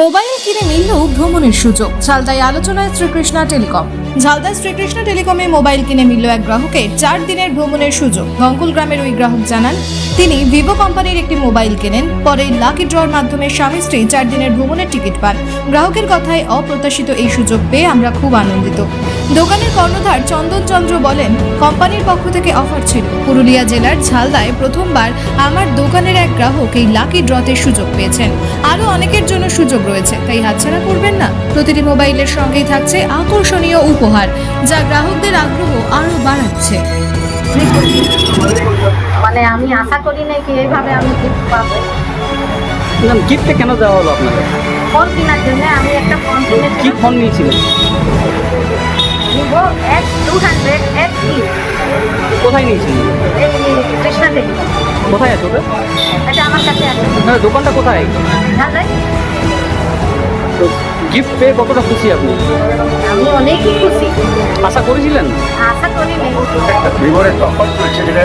Mobile কিনে মিলল ভ্রমণের সুযোগ। ঝালদায় আলোচনায় শ্রীকৃষ্ণা টেলিকম। ঝালদায় শ্রীকৃষ্ণ টেলিকমে মোবাইল কিনে মিলল এক গ্রাহকের চার দিনের ভ্রমণের সুযোগ। গঙ্কুল গ্রামের ওই গ্রাহক জানান, তিনি ভিভো কোম্পানির একটি মোবাইল কেনেন, পরে লাকি ড্রর মাধ্যমে স্বামী স্ত্রী চার দিনের ভ্রমণের টিকিট পান। গ্রাহকের কথায় অপ্রত্যাশিত এই সুযোগ পেয়ে আমরা খুব আনন্দিত। দোকানের কর্ণধার চন্দন চন্দ্র বলেন, কোম্পানির পক্ষ থেকে অফার ছিল। পুরুলিয়া জেলার ঝালদায় প্রথমবার আমার দোকানের এক গ্রাহক এই লাকি ড্রতে সুযোগ পেয়েছেন। আরও অনেকের জন্য সুযোগ রয়েছে, তাই হাতছাড়া করবেন না। প্রতিটি মোবাইলের সঙ্গেই থাকছে আকর্ষণীয় উপহার যা গ্রাহকদের আগ্রহ আরও বাড়াচ্ছে। মানে আমি আশা করি না কি এইভাবে আমি গিফট পাবো। না গিফটে কেন দেওয়া হলো আপনাদের? ফোন কেনার জন্য আমি একটা ফোন কি কিনেছিলাম ফোন নিয়েছিলেন? Vivo X two hundred X কোথায় নিয়েছিলেন? এই কৃষ্ণা টেলিকম কোথায় আছে ওটা? এটা আমার কাছে আছে। না দোকানটা কোথায়? জানলে তো গিফট পেয়ে কতটা খুশি আপনি? আমি অনেকই খুশি। আশা করেছিলেন? আশা করি নাই ভিভোর একটা অফার চলছে যেটা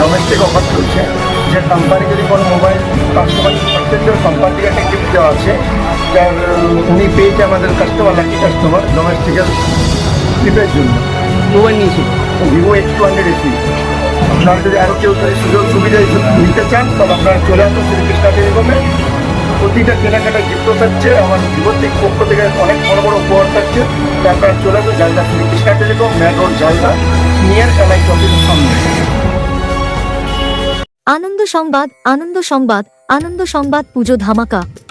ডোমেস্টিক অফার চলছে যে কোম্পানি যদি কোনো মোবাইল কাস্টমার প্রত্যেকজন কোম্পানি থেকে একটা গিফট দেওয়া আছে। যার উনি পেয়েছে আমাদের কাস্টমার লাকি কাস্টমার ডোমেস্টিকের গিফটের জন্য। মোবাইল নিয়েছিল? Vivo H two hundred AC আপনারা যদি আরও কেউ সুযোগ সুবিধা নিতে চান তবে আপনারা চলে আসুন শ্রীকৃষ্ণা টেলিকমে প্রতিটা কেনাকাটা গিফট থাকছে, আমার থেকে পক্ষ থেকে অনেক বড় বড় উপহার থাকছে। আপনারা চলে আসুন Jhalda Srikrishna telecom main road Jhalda near কালাই চকের সামনে। আনন্দ সংবাদ আনন্দ সংবাদ আনন্দ সংবাদ পুজো ধামাকা।